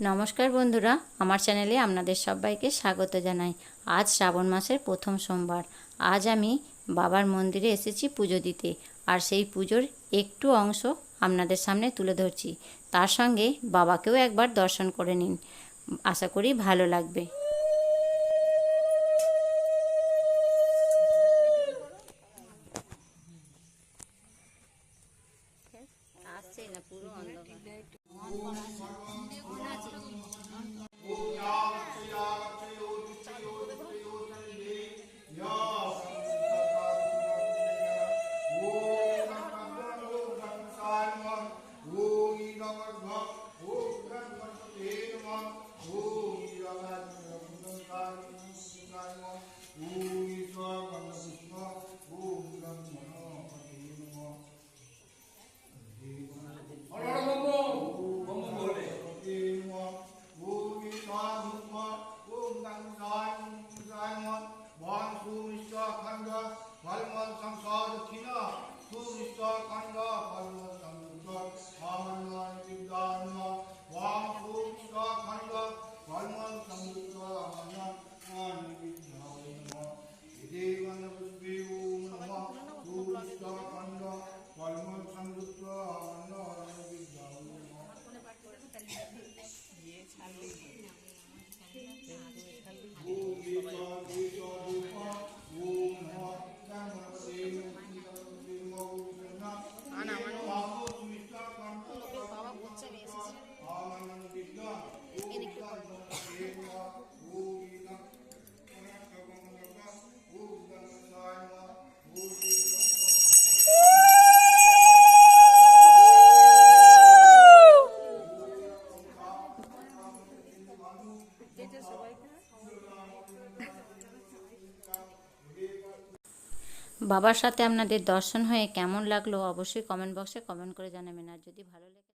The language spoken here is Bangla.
নমস্কার বন্ধুরা, আমার চ্যানেলে আপনাদের সবাইকে স্বাগত জানাই। আজ শ্রাবণ মাসের প্রথম সোমবার। আজ আমি বাবার মন্দিরে এসেছি পুজো দিতে। আর সেই পুজোর একটু অংশ আপনাদের সামনে তুলে ধরছি। তার সঙ্গে বাবাকেও একবার দর্শন করে নিন। আশা করি ভালো লাগবে। আসছে না, পুরো অন্ধকার। 우수와 강수와 무감정어 대노 얼마나 먹고 먹는 거래 대노 무기와 무과 무감정 বাবার সাথে আপনাদের দর্শন হয়ে কেমন লাগল অবশ্যই কমেন্ট বক্সে কমেন্ট করে জানাবেন, আর যদি ভালো লেগে